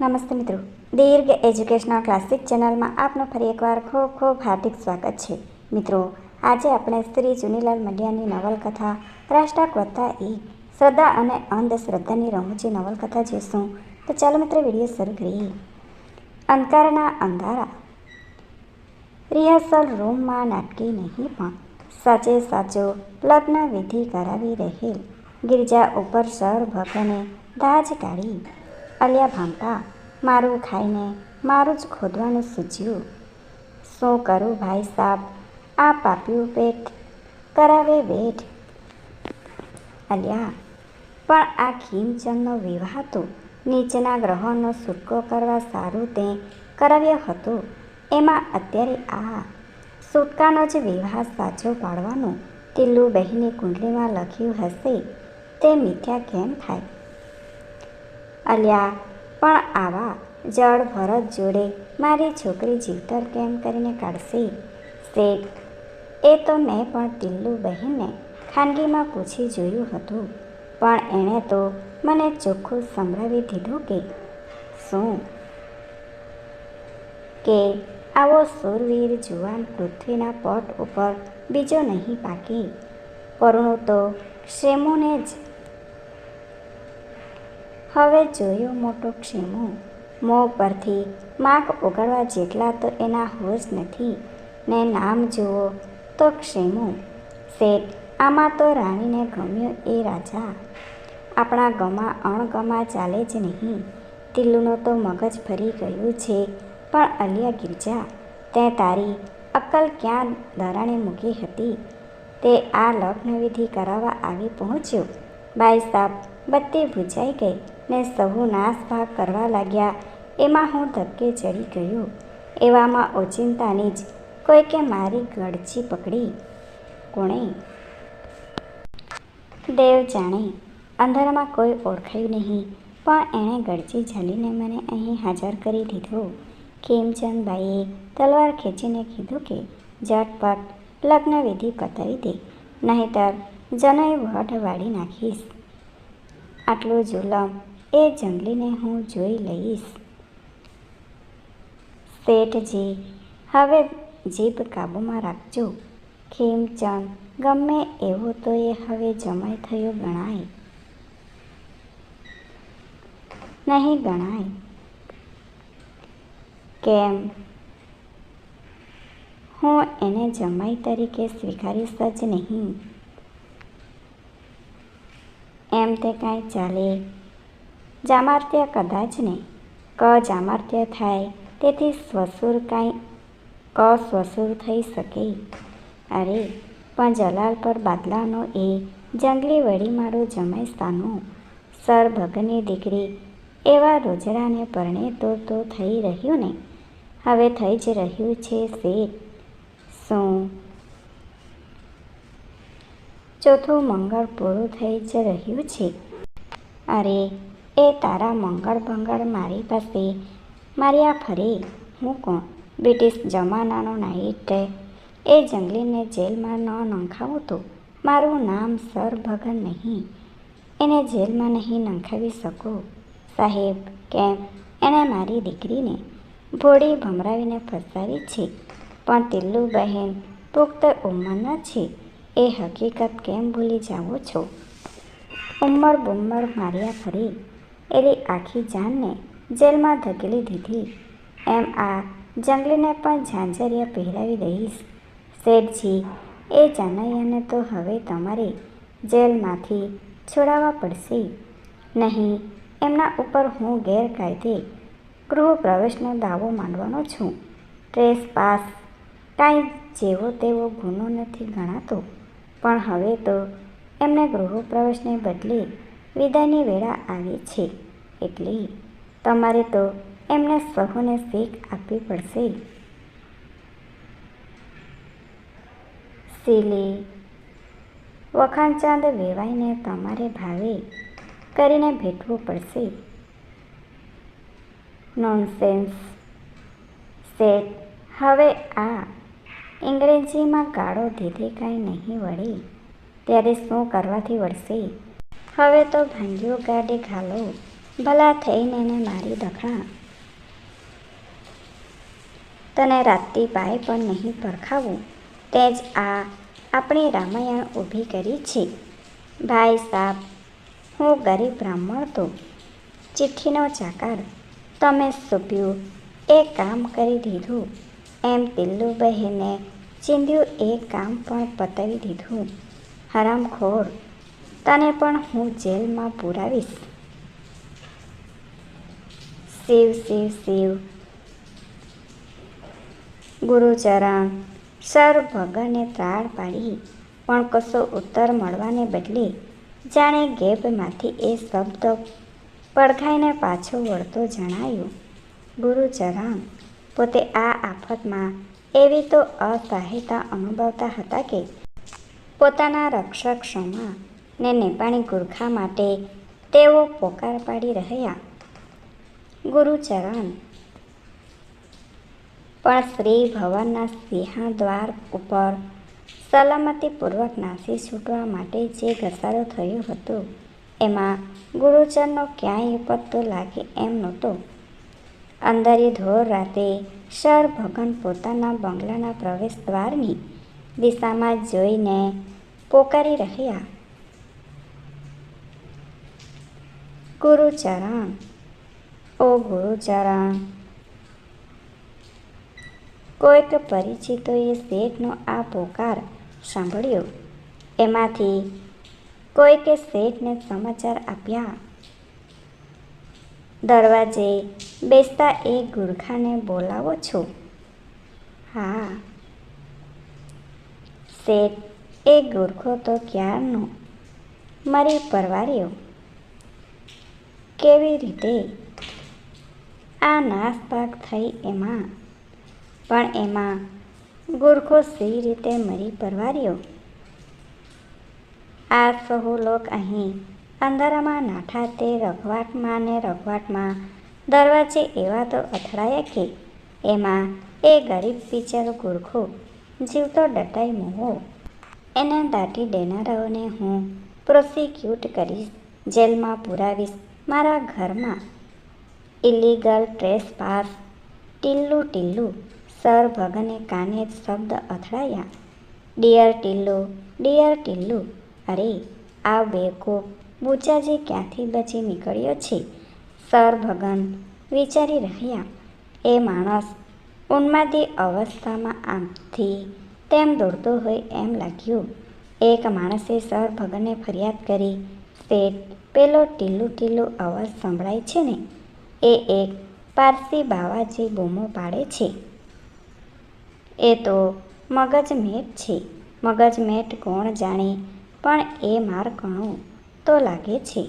નમસ્તે મિત્રો. દીર્ઘ educational classic ચેનલમાં આપનું ફરી એકવાર ખૂબ ખૂબ હાર્દિક સ્વાગત છે. મિત્રો, આજે આપણે શ્રી ચુનીલાલ મંડિયાની નવલકથા રાષ્ટ્રક વત્તા એ શ્રદ્ધા અને અંધશ્રદ્ધાની રમૂજી નવલકથા જોઈશું. તો ચાલો મિત્રો વીડિયો શરૂ કરીએ. અંધકારના અંધારા. રિહર્સલ રૂમમાં નાટકી નહીં, પણ સાચે સાચો લગ્ન વિધિ કરાવી રહેલ. ગિરજા ઉપર સર ભગને દાજ કાઢી. અલ્યા ભામટા મારું ખાઈને મારું જ ખોદવાનું સૂચ્યું શું કરું ભાઈ સાબ? આ પાપ્યું પેટ કરાવે બેઠ અલ્યા, પણ આ ખીમચંદનો વિવાહ તો નીચેના ગ્રહોનો સુટકો કરવા સારું તે કરાવ્યો હતો. એમાં અત્યારે આ સુટકાનો જ વિવાહ સાચો પાડવાનું ટીલ્લુ બહેને કુંડલીમાં લખ્યું હશે, તે મિથ્યા કેમ થાય? અલ્યા, પણ આવા જળ ભરત જોડે મારી છોકરી જીવતર કેમ કરીને કાઢશે? શેઠ, એ તો મેં પણ ટીલ્લુ બહેનને ખાનગીમાં પૂછી જોયું હતું, પણ એણે તો મને ચોખ્ખું સંભળાવી દીધું કે શું? કે આવો સુરવીર જુવાન પૃથ્વીના પટ ઉપર બીજો નહીં પાકે. પરણું તો ક્ષેમોને જ હવે જોયો મોટો ક્ષેમો. મોં પરથી માખ ઓગાળવા જેટલા તો એના હોશ નથી. ને નામ જુઓ તો ક્ષેમો. શેઠ, આમાં તો રાણીને ગમ્યો એ રાજા. આપણા ગમા અણગમા ચાલે જ નહીં. તિલ્લુનો તો મગજ ફરી ગયું છે, પણ અલિયા ગિરજા, તે તારી અક્કલ ક્યાં ધરાણે મૂકી હતી? તે આ લગ્નવિધિ કરાવવા આવી પહોંચ્યો? બાઈ સાબ બત્તી ભૂજાઈ ગઈ ને સહુ નાસભાગ કરવા લાગ્યા. એમાં હું ધક્કે ચડી ગયો. એવામાં ઓચિંતાની જ કોઈકે મારી ગળચી પકડી. કોણે? દેવ જાણે. અંધારામાં કોઈ ઓળખાયું નહીં, પણ એણે ગળચી ઝાલીને મને અહીં હાજર કરી દીધો. ખેમચંદભાઈએ તલવાર ખેંચીને કીધું કે, ઝટપટ લગ્નવિધિ પતાવી દે, નહીંતર જનય વટ વાળી નાખીશ. આટલું જુલમ એ જંગલીને હું જોઈ લઈશ. શેઠજી, હવે જીભ કાબૂમાં રાખજો. ખીમચંદ, ગમે એવો તો એ હવે જમાઈ થયો ગણાય. નહીં ગણાય. કેમ? હું એને જમાઈ તરીકે સ્વીકારીશ જ નહીં. એમ તે કાંઈ ચાલે. જામાર્ત્ય કદાચ નહીં ક જામાર્ત્ય થાય, તેથી સ્વસુર કાંઈ ક સ્વસુર થઈ શકે. અરે, પણ જલાલ પર બાદલાનો એ જંગલી વળી મારો જમાઈ સ્થાનું સર ભગની દીકરી, એવા રોજરાને પરણે તો તો થઈ રહ્યું ને? હવે થઈ જ રહ્યું છે શેઠ શું ચોથું મંગળ પૂરું થઈ જ રહ્યું છે. અરે, એ તારા મંગળ ભંગળ મારી પાસે. માર્યા ફરે. હું કોણ? British જમાનાનો night. એ જંગલીને જેલમાં ન નંખાવું તો? મારું નામ સર ભગન નહીં. એને જેલમાં નહીં નંખાવી શકું. સાહેબ, કેમ? એણે મારી દીકરીને ભોળી ભમરાવીને ફસાવી છે. પણ તિલ્લુ બહેન પુખ્ત ઉંમરના છે. એ હકીકત કેમ ભૂલી જાઓ છો? ઉંમર બુમ્મર માર્યા ફરી. એની આખી જાનને જેલમાં ધકેલી દીધી. એમ આ જંગલીને પણ ઝાંઝરિયા પહેરાવી દઈશ. શેઠજી, એ જાનૈયાને તો હવે તમારે જેલમાંથી છોડાવવા પડશે. નહીં, એમના ઉપર હું ગેરકાયદે ગૃહ પ્રવેશનો દાવો માંડવાનો છું. ટ્રેસ પાસ કાંઈ જેવો તેવો ગુનો નથી ગણાતો. પણ હવે તો એમને ગૃહપ્રવેશને બદલે વિદાયની વેળા આવી છે. એટલે તમારે તો એમને સહુને શીખ આપવી પડશે. સીલી વખાણચાંદ વેવાઈને તમારે ભાવે કરીને ભેટવું પડશે. નોનસેન્સ સેટ હવે આ અંગ્રેજીમાં ગાળો દીધી કાંઈ નહીં વળે. ત્યારે શું કરવાથી વળશે? હવે તો ભાંગ્યો ગાડી ઘાલો ભલા થઈને ને મારી દખણા. તને રાતથી પાય પણ નહીં પરખાવું. તે જ આ આપણી રામાયણ ઊભી કરી છે. ભાઈ સાહેબ હું ગરીબ બ્રાહ્મણ તો. ચિઠ્ઠીનો ચાકાર તમે સોંપ્યું એ કામ કરી દીધું. એમ પિલ્લુ બહેને ચીંધ્યું એ કામ પણ પતાવી દીધું. હરામખોર, તને પણ હું જેલમાં પુરાવીશ. શિવ શિવ શિવ. ગુરુચરણ, સર ભગને તાળ પાડી, પણ કશો ઉત્તર મળવાને બદલે જાણે ગેપમાંથી એ શબ્દ પડઘાઈને પાછો વળતો જણાયું. ગુરુચરણ પોતે આ આફતમાં એવી તો અસહાયતા અનુભવતા હતા કે પોતાના રક્ષક ક્ષમા ને નેપાળી ગુરખા માટે તેઓ પોકાર પાડી રહ્યા. ગુરુચરણ. પણ શ્રી ભવનના સિંહદ્વાર ઉપર સલામતીપૂર્વક નાસી છૂટવા માટે જે ઘસારો થયો હતો, એમાં ગુરુચરનો ક્યાંય પત્તો લાગે એમ નહોતો. અંધારી ધોર રાતે સર ભગન પોતાના બંગલાના પ્રવેશ દ્વારની દિશામાં જોઈને પોકારી રહ્યા. ગુરુચરણ, ઓ ગુરુચરણ, કોઈક પરિચિતોએ શેઠનો આ પોકાર સાંભળ્યો. એમાંથી કોઈકે શેઠને સમાચાર આપ્યા. દરવાજે બેસતા એ ગુરખાને બોલાવો છો? હા. શેઠ, એ ગુરખો તો ક્યારનો? મારી પરવાર્યો. કેવી રીતે? આ નાસભાગ થઈ એમાં. પણ એમાં ગુરખો સી રીતે મરી પરવાર્યો? આ સહુ લોક અહીં અંધારામાં નાઠા તે રઘવાટમાં ને રઘવાટમાં દરવાજે એવા તો અથડાયા કે, એમાં એ ગરીબ બિચારો ગુરખો જીવતો ડટાઈ મોહો. એને દાટી દેનારાઓને હું પ્રોસિક્યુટ કરીશ, જેલમાં પુરાવીશ, મારા ઘરમાં. Illegal trespass. ટીલ્લું ટીલ્લું, સર ભગને કાને શબ્દ અથડાયા. ડિયર ટીલ્લુ ડિયર ટીલ્લુ, અરે, આ બેકૂફ બુચાજી ક્યાંથી બચી નીકળ્યો છે? સર ભગન વિચારી રહ્યા. એ માણસ ઉન્માદી અવસ્થામાં આમથી તેમ દોડતો હોય એમ લાગ્યું. એક માણસે સર ભગને ફરિયાદ કરી. શેઠ પેલો ટીલું ટીલું અવાજ સંભળાય છે ને? એ એક પારસી બાવાજી બૂમો પાડે છે. એ તો મગજમેટ છે. મગજમેટ કોણ જાણે, પણ એ માર કણું તો લાગે છે.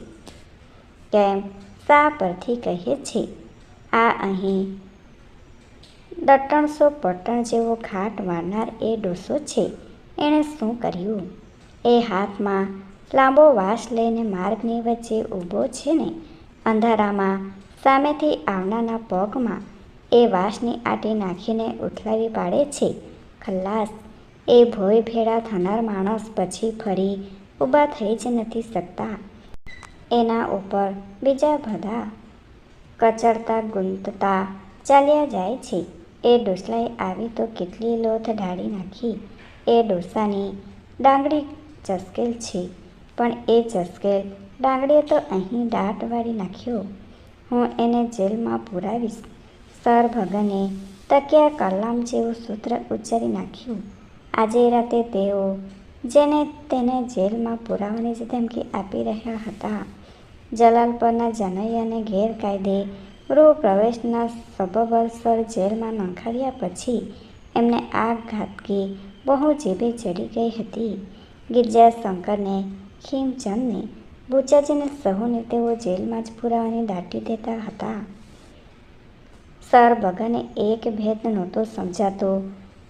કેમ શા પરથી કહે છે, આ અહીં દટણસો પટણ જેવો ઘાટ વારનાર એ ડોસો છે. એણે શું કર્યું? એ હાથમાં લાંબો વાસ લઈને માર્ગની વચ્ચે ઊભો છે ને? અંધારામાં સામેથી આવનારના પગમાં એ વાસની આટી નાખીને ઉથલાવી પાડે છે. ખલ્લાસ એ ભોય ભેળા થનાર માણસ પછી ફરી ઊભા થઈ જ નથી શકતા. એના ઉપર બીજા બધા કચડતા ગુંતતા ચાલ્યા જાય છે. એ ડોસલાએ આવી તો કેટલી લોથ ઢાળી નાખી. એ ડોસાની ડાંગડી ચસકેલ છે. પણ એ ચસકેલ ડાંગડીએ તો અહીં દાટ વાળી નાખ્યો. હું એને જેલમાં પુરાવીશ. સર ભગને તકિયા કલામ જેવું સૂત્ર ઉચ્ચારી નાખ્યું. આજે રાતે તેઓ જેને તેને જેલમાં પુરાવાની જ ધમકી આપી રહ્યા હતા જલાલપરના જનૈયાને ગેરકાયદે ગૃહ પ્રવેશના સબબલસર જેલમાં નંખાવ્યા પછી એમને આ ઘાતકી બહુ જીભે ચડી ગઈ હતી. ગિરજાશંકરને ખીમચંદને બુચાજીને સહુને તેઓ જેલમાં જ પુરાવાની દાટી દેતા હતા. સર બગને એક ભેદ નહોતો સમજાતો.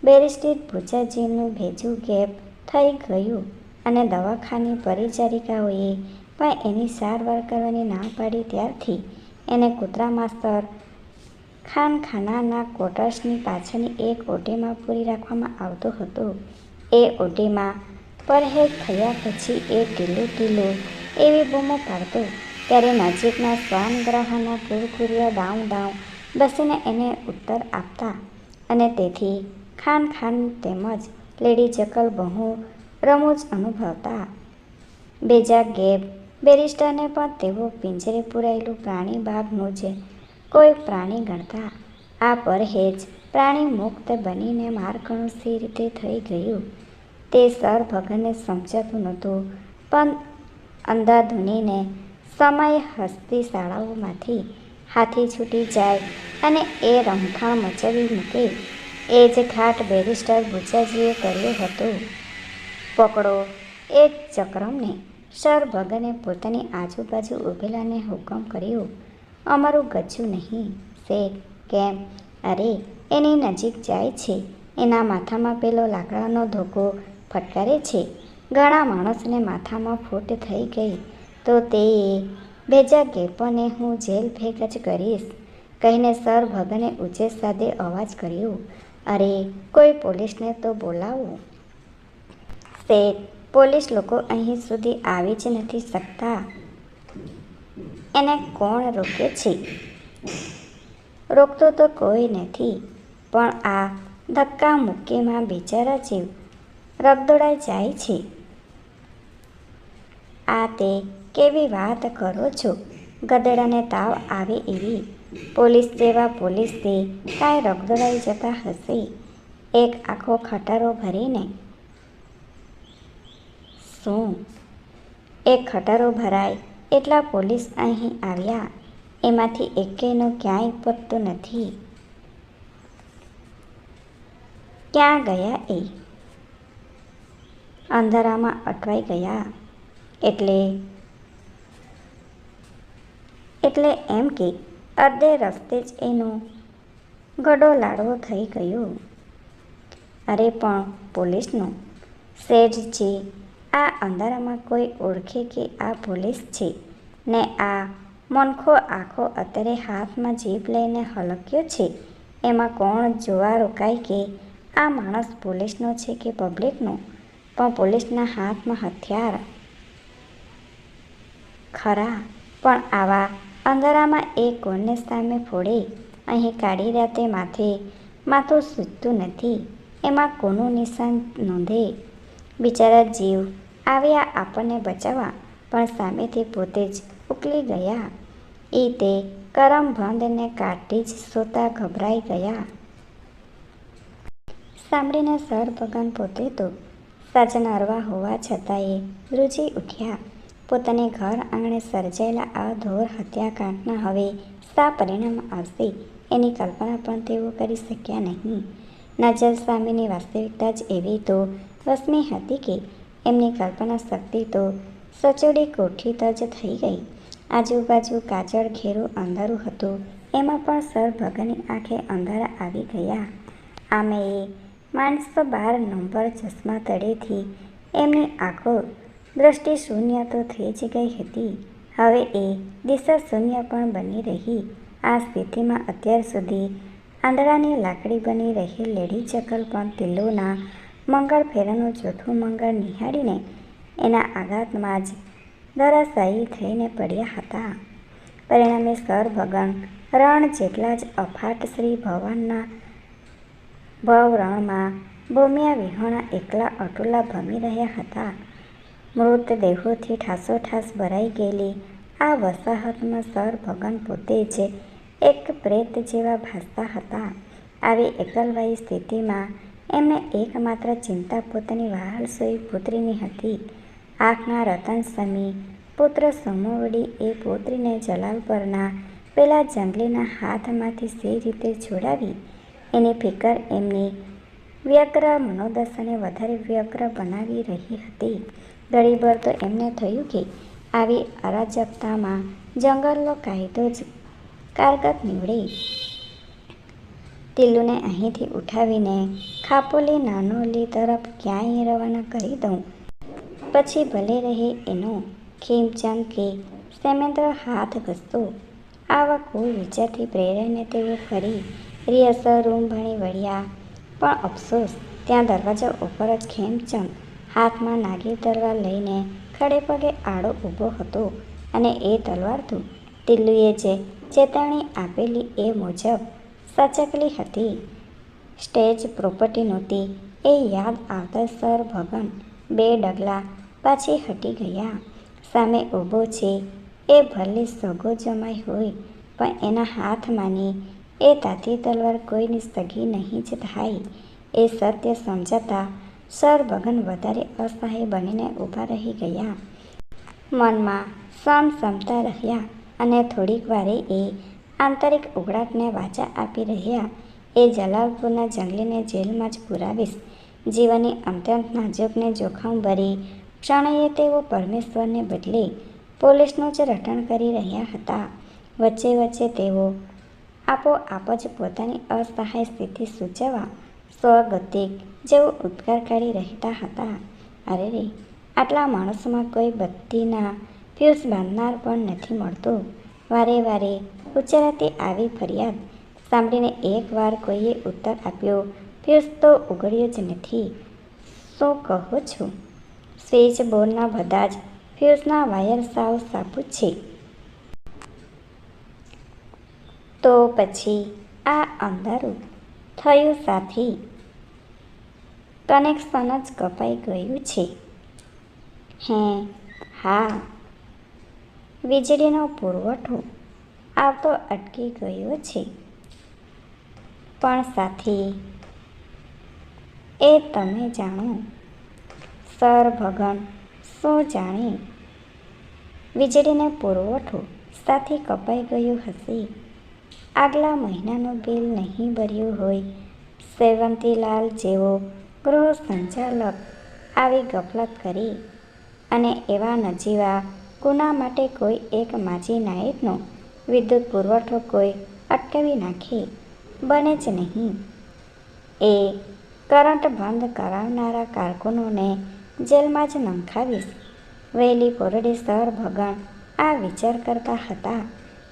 બેરિસ્ટેડ ભુચાજીનું ભેજું ગેપ થઈ ગયું અને દવાખાની પરિચારિકાઓએ પણ એની સારવાર કરવાની ના પાડી ત્યારથી એને કૂતરા માસ્તર ખાનખાનાના ક્વોટર્સની પાછળની એક ઓટીમાં પૂરી રાખવામાં આવતો હતો. એ ઓટીમાં પરહેજ થયા પછી એ ટીલું ટીલું એવી બૂમો પાડતો, ત્યારે નજીકના સ્વાનગ્રહના કુરકુરિયા દાઉં દાઉં બસીને એને ઉત્તર આપતા અને તેથી ખાન ખાન તેમજ લેડી જકલ બહુ રમૂજ અનુભવતા. બેજા ગેબ બેરિસ્ટરને પણ તેઓ પિંજરે પૂરાયેલું પ્રાણી બાગનું છે. કોઈ પ્રાણી ગણતા આ પરહેજ પ્રાણી મુક્ત બનીને મારકણું સી રીતે થઈ ગયું. તે સર ભગનને સમજાતું નહોતું, પણ અંધાધૂનીને સમય હસ્તી શાળાઓમાંથી હાથી છૂટી જાય અને એ રમખાણ મચાવી મૂકે. એ જ ઘાટ બેરિસ્ટર બુચાજીએ કર્યો હતો. પકડો એ ચક્રમને સર ભગને પોતાની આજુબાજુ ઊભેલાને હુકમ કર્યો, અમારું ગજું નહીં શેઠ કેમ? અરે, એની નજીક જાય છે. એના માથામાં પેલો લાકડાનો ધોકો ફટકારે છે. ઘણા માણસને માથામાં ફૂટ થઈ ગઈ. તો તે બેજા ગેપોને હું જેલ ભેગ જ કરીશ. કહીને સર ભગને ઊંચે સાદે અવાજ કર્યો, અરે, કોઈ પોલીસને તો બોલાવો. શેઠ પોલીસ લોકો અહીં સુધી આવી જ નથી શકતા. એને કોણ રોકે છે? રોકતો તો કોઈ નથી, પણ આ ધક્કા મુક્કીમાં બિચારા જીવ રગદોડાઈ જાય છે. આ તે કેવી વાત કરો છો? ગધેડાને તાવ આવે એવી પોલીસ જેવા પોલીસથી કાંઈ રગદોડાઈ જતા હશે? એક આખો ખટારો ભરીને શું? એ ખટારો ભરાય, એટલા પોલીસ અહીં આવ્યા. એમાંથી એકેયનો ક્યાંય પત્તો નથી. ક્યાં ગયા એ? અંધારામાં અટવાઈ ગયા. એટલે? એટલે એમ કે, અડધે રસ્તે જ એનો ગડો લાડવો થઈ ગયો. અરે પણ પોલીસનો શેઠજી આ અંધારામાં કોઈ ઓળખે કે આ પોલીસ છે? ને આ મનખો આખો અત્યારે હાથમાં જીભ લઈને હલક્યો છે? એમાં કોણ જોવા રોકાય કે આ માણસ પોલીસનો છે કે પબ્લિકનો? પણ પોલીસના હાથમાં હથિયાર. ખરા, પણ આવા અંધારામાં એ કોને સામે ફોડે? અહીં કાળી રાતે માથે માથું સૂચતું નથી. એમાં કોનું નિશાન નોંધે? બિચારા જીવ આવ્યા આપણને બચાવવા, પણ સામેથી પોતે જ ઉકલી ગયા. એ તે કરમભંધને કાઢી જ સોતા ગભરાઈ ગયા. સાંભળીને સર ભગન પોતે તો સાજનારવા હોવા છતાંય રૂજી ઉઠ્યા. પોતાને ઘર આંગણે સર્જાયેલા આ ધોર હત્યાકાંડના હવે શા પરિણામ આવશે, એની કલ્પના પણ તેઓ કરી શક્યા નહીં. નજર સામેની વાસ્તવિકતા જ એવી તો વસમી હતી કે એમની કલ્પના શક્તિ તો સચોડી કોઠિત જ થઈ ગઈ. આજુબાજુ કાજળ ઘેરું અંધારું હતું. એમાં પણ સર ભગની આંખે અંધારા આવી ગયા. આમે એ માણસો બાર નંબર ચશ્મા તળેથી એમની આંખો દ્રષ્ટિ શૂન્ય તો થઈ જ ગઈ હતી. હવે એ દિશા શૂન્ય પણ બની રહી. આ સ્થિતિમાં અત્યાર સુધી આંધળાની લાકડી બની રહી લેડી ચકલ પણ તિલ્લુના મંગળ ફેરાનું ચોથું મંગળ નિહાળીને એના આઘાતમાં જ દરાશાયી થઈને પડ્યા હતા. પરિણામે સર ભગન રણ જેટલા જ અફાટ શ્રી ભવનના ભવરણમાં ભૂમ્યા વિહોણા એકલા અટુલા ભમી રહ્યા હતા. મૃતદેહોથી ઠાસોઠાસ ભરાઈ ગયેલી આ વસાહતમાં સર ભગન પોતે જ એક પ્રેત જેવા ભાસતા હતા. આવી એકલવાયી સ્થિતિમાં એમને એકમાત્ર ચિંતા પોતાની વહાલસોઈ પુત્રીની હતી. આંખના રતન સમી, પુત્ર સમોવડી એ પુત્રીને જલાલ પરના પેલા જંગલીના હાથમાંથી સે રીતે છોડાવી. એની ફિકર એમની વ્યગ્ર મનોદશાને વધારે વ્યગ્ર બનાવી રહી હતી. ઘડીભર તો એમને થયું કે આવી અરાજકતામાં જંગલનો કાયદો જ કારગત નીવડે. તિલ્લુને અહીંથી ઉઠાવીને ખાપોલી નાનોલી તરફ ક્યાંય રવાના કરી દઉં. પછી ભલે રહે એનો ખીમચંદ કે સેમેન્દ્ર હાથ ઘસતો આવા કોઈ વિચારથી પ્રેરાઈને તેઓ ફરી રિહર્સલ રૂમ ભણી વળ્યા. પણ અફસોસ, ત્યાં દરવાજા ઉપર જ ખેમચંદ હાથમાં નાગી તલવાર લઈને ખડે પગે આડો ઊભો હતો અને એ તલવાર તો ટિલ્લુએ જે ચેતવણી આપેલી એ મુજબ સચકલી હતી. સ્ટેજ પ્રોપર્ટી નહોતી. એ યાદ આવતા સર ભગન બે ડગલા પાછી હટી ગયા. સામે ઊભો છે. એ ભલે સગો જમાઈ હોય, પણ એના હાથમાંની એ તાતી તલવાર કોઈની સગી નહીં જ થાય. એ સત્ય સમજાતા સર ભગન વધારે અસહાય બનીને ઊભા રહી ગયા. મનમાં સમસમતા રહ્યા અને થોડીક વારે એ આંતરિક ઉઘડાટને વાચા આપી રહ્યા, એ જલાલપુરના જંગલીને જેલમાં જ પુરાવીશ. જીવનની અત્યંત નાજુકને જોખમ ભરી ક્ષણયે તેઓ પરમેશ્વરને બદલે પોલીસનું જ રટણ કરી રહ્યા હતા. વચ્ચે વચ્ચે તેઓ આપોઆપ જ પોતાની અસહાય સ્થિતિ સૂચવવા સ્વગતિક જેવો ઉદ્ગાર કાઢી રહેતા હતા. અરે રે, આટલા માણસોમાં કોઈ બત્તીના ફ્યુઝ બાંધનાર પણ નથી મળતું. વારે વારે ઉચ્ચારાતી આવી ફરિયાદ સાંભળીને એકવાર કોઈએ ઉત્તર આપ્યો ફ્યુઝ તો ઉગડ્યો જ નથી. શું કહો છો? સ્વિચ બોર્ડના બધા જ ફ્યુઝના વાયર સાવ સાબુ છે. તો પછી આ અંધારું થયું સાથી? કનેક્શન જ કપાઈ ગયું છે. હે, હા. વીજળીનો પુરવઠો આવતો અટકી ગયો છે. પણ સાથી એ તમે જાણો, સર ભગન શું જાણે? વીજળીનો પુરવઠો સાથી કપાઈ ગયો હશે. આગલા મહિનાનું બિલ નહીં ભર્યું હોય, સેવંતીલાલ જેવો ગૃહ સંચાલક આવી ગફલત કરી. અને એવા નજીવા ગુના માટે કોઈ એક માજી નાયકનો વિદ્યુત પુરવઠો કોઈ અટકાવી નાખે, બને જ નહીં. એ કરંટ બંધ કરાવનારા કારકુનોને જેલમાં જ નંખાવીશ. વહેલી પોરડી સર ભગણ આ વિચાર કરતા હતા.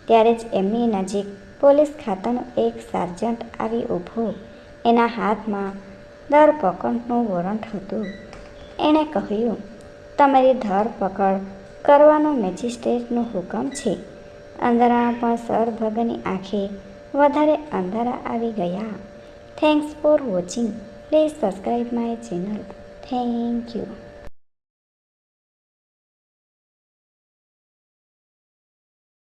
ત્યારે જ એમની નજીક પોલીસ ખાતાનો એક સાર્જન્ટ આવી ઊભો. એના હાથમાં ધરપકડનું વોરંટ હતું. એણે કહ્યું, તમારી ધરપકડ કરવાનો મેજિસ્ટ્રેટનો હુકમ છે. અંધારામાં સર ભગની આંખે વધારે અંધારા આવી ગયા. Thanks for watching please subscribe my channel thank you